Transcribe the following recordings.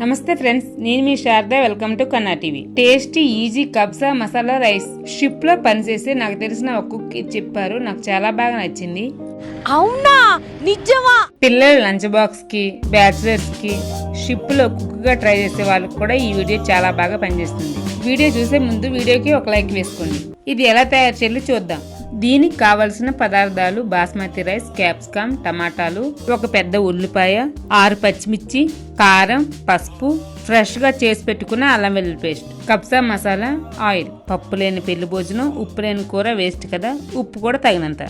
నమస్తే ఫ్రెండ్స్ నేను మీ Sharada welcome to Kanna TV. Tasty easy kabsa masala rice షిప్లో పనిచేసే నాకు తెలిసిన ఒక కుక్ చెప్పారు నాకు చాలా బాగా నచ్చింది. అవునా? నిజమా? పిల్లల లంచ్ బాక్స్కి బ్యాచిలర్స్కి షిప్లో కుక్గా ట్రై చేసే వాళ్ళకి కూడా ఈ వీడియో చాలా బాగా పనిచేస్తుంది. వీడియో చూసే ముందు వీడియోకి ఒక లైక్ వేసుకోండి. ఇది ఎలా తయారు చేయాలో చూద్దాం. దీనికి కావలసిన పదార్థాలు బాస్మతి రైస్ క్యాప్సికమ్ టమాటాలు ఒక పెద్ద ఉల్లిపాయ ఆరు పచ్చిమిర్చి కారం పసుపు ఫ్రెష్గా చేసి పెట్టుకున్న అల్లం వెల్లుల్లి పేస్ట్ కబ్సా మసాలా ఆయిల్. పప్పు లేని పెళ్ళి భోజనం ఉప్పు లేని కూర వేస్ట్ కదా ఉప్పు కూడా తగినంత.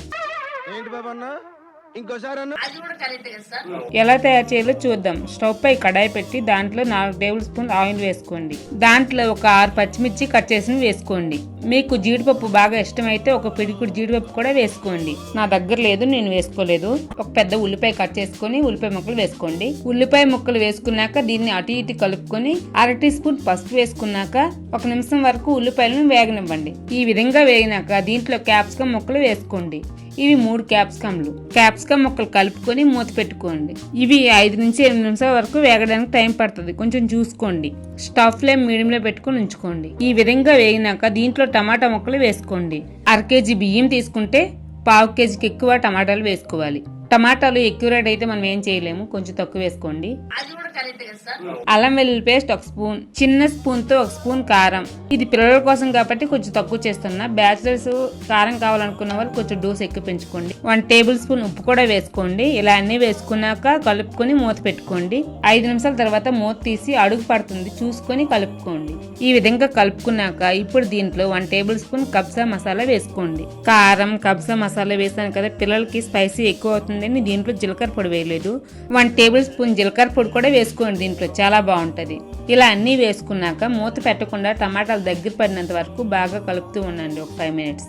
ఎలా తయారు చేయాలో చూద్దాం. స్టవ్ పై కడాయి పెట్టి దాంట్లో నాలుగు టేబుల్ స్పూన్ ఆయిల్ వేసుకోండి. దాంట్లో ఒక ఆరు పచ్చిమిర్చి కట్ చేసి వేసుకోండి. మీకు జీడిపప్పు బాగా ఇష్టమైతే ఒక పిడికుడు జీడిపప్పు కూడా వేసుకోండి. నా దగ్గర లేదు నేను వేసుకోలేదు. ఒక పెద్ద ఉల్లిపాయ కట్ చేసుకొని ఉల్లిపాయ ముక్కలు వేసుకోండి. ఉల్లిపాయ ముక్కలు వేసుకున్నాక దీన్ని అటు ఇటు కలుపుకొని అర టీ స్పూన్ పసుపు వేసుకున్నాక ఒక నిమిషం వరకు ఉల్లిపాయలను వేగనివ్వండి. ఈ విధంగా వేగినాక దీంట్లో క్యాప్సికం ముక్కలు వేసుకోండి. ఇవి మూడు క్యాప్సికమ్లు. క్యాప్సికమ్ ముక్కలు కలుపుకొని మూత పెట్టుకోండి. ఇవి ఐదు నుంచి ఎనిమిది నిమిషాల వరకు వేగడానికి టైం పడుతుంది. కొంచెం చూసుకోండి. స్టవ్ ఫ్లేమ్ మీడియంలో పెట్టుకొని ఉంచుకోండి. ఈ విధంగా వేగినాక దీంట్లో టమాటా ముక్కలు వేసుకోండి. అర కేజీ బియ్యం తీసుకుంటే పావు కేజీకి ఎక్కువ టమాటాలు వేసుకోవాలి. టమాటాలు ఎక్కువ రేట్ అయితే మనం ఏం చేయలేము. కొంచెం తక్కువ వేసుకోండి. అల్లం వెల్లుల్లి పేస్ట్ ఒక స్పూన్ చిన్న స్పూన్తో ఒక స్పూన్ కారం. ఇది పిల్లల కోసం కాబట్టి కొంచెం తక్కువ చేస్తున్నా. బ్యాచిలర్స్ కారం కావాలనుకున్న వాళ్ళు కొంచెం డోస్ ఎక్కువ పెంచుకోండి. వన్ టేబుల్ స్పూన్ ఉప్పు కూడా వేసుకోండి. ఇలా అన్ని వేసుకున్నాక కలుపుకొని మూత పెట్టుకోండి. ఐదు నిమిషాల తర్వాత మూత తీసి అడుగు పడుతుంది. చూసుకొని కలుపుకోండి. ఈ విధంగా కలుపుకున్నాక ఇప్పుడు దీంట్లో one tablespoon kabsa masala వేసుకోండి. కారం కబ్సా మసాలా వేసాను కదా. పిల్లలకి స్పైసీ ఎక్కువ అవుతుందని దీంట్లో జీలకర్ర పొడి వేయలేదు. వన్ టేబుల్ స్పూన్ జీలకర్ర పొడి కూడా వేసుకోండి దీంట్లో చాలా బాగుంటుంది. ఇలా అన్నీ వేసుకున్నాక మూత పెట్టకుండా టమాటాలు దగ్గర పడినంత వరకు బాగా కలుపుతూ ఉండండి ఒక ఫైవ్ మినిట్స్.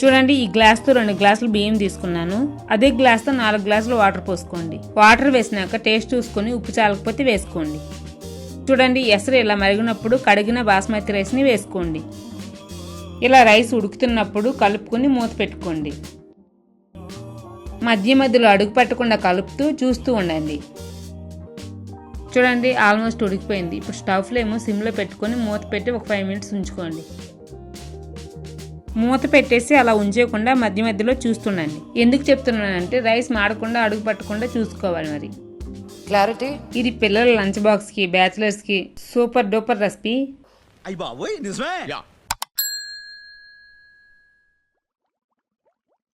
చూడండి ఈ గ్లాస్తో రెండు గ్లాసులు బియ్యం తీసుకున్నాను. అదే గ్లాస్తో నాలుగు గ్లాసులు వాటర్ పోసుకోండి. వాటర్ వేసినాక టేస్ట్ చూసుకొని ఉప్పు చాలకపోతే వేసుకోండి. చూడండి ఎసరు ఇలా మరిగినప్పుడు కడిగిన బాస్మతి రైస్ని వేసుకోండి. ఇలా రైస్ ఉడుకుతున్నప్పుడు కలుపుకొని మూత పెట్టుకోండి. మధ్య మధ్యలో అడుగు పెట్టకుండా కలుపుతూ చూస్తూ ఉండండి. చూడండి ఆల్మోస్ట్ ఉడికిపోయింది. ఇప్పుడు స్టవ్ ఫ్లేమ్ సిమ్లో పెట్టుకొని మూత పెట్టి ఒక ఫైవ్ మినిట్స్ ఉంచుకోండి. మూత పెట్టేసి అలా ఉంచేయకుండా మధ్య మధ్యలో చూస్తుండండి. ఎందుకు చెప్తున్నానంటే రైస్ మాడకుండా అడుగు పట్టకుండా చూసుకోవాలి మరి. క్లారిటీ? ఇది పిల్లల లంచ్ బాక్స్కి బ్యాచిలర్స్కి సూపర్ డూపర్ రెసిపీ. అయ్యి బాబోయ్ నిజమే?